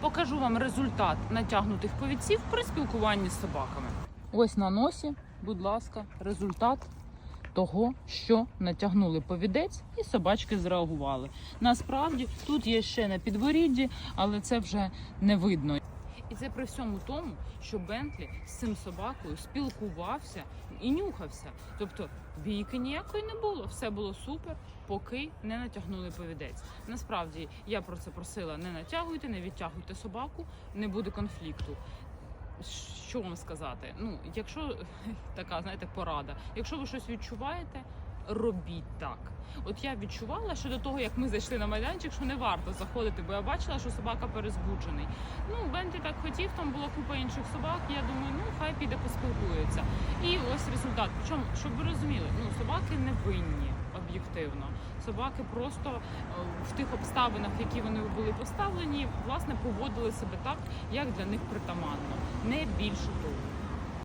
покажу вам результат натягнутих повідців при спілкуванні з собаками. Ось на носі, будь ласка, результат того, що натягнули повідець, і собачки зреагували. Насправді тут є ще на підборідді, але це вже не видно. І це при всьому тому, що Бентлі з цим собакою спілкувався і нюхався. Тобто бійки ніякої не було, все було супер, поки не натягнули повідець. Насправді я про це просила: не натягуйте, не відтягуйте собаку, не буде конфлікту. Що вам сказати? Ну, якщо така, знаєте, порада, якщо ви щось відчуваєте, робіть так. От я відчувала, що до того, як ми зайшли на майданчик, що не варто заходити, бо я бачила, що собака перезбуджений. Ну, Бенті так хотів, там була купа інших собак. Я думаю, ну хай піде поспілкується. І ось результат. Причому, щоб ви розуміли, ну собаки не винні об'єктивно. Собаки просто е, в тих обставинах, які вони були поставлені, власне, поводили себе так, як для них притаманно, не більше того.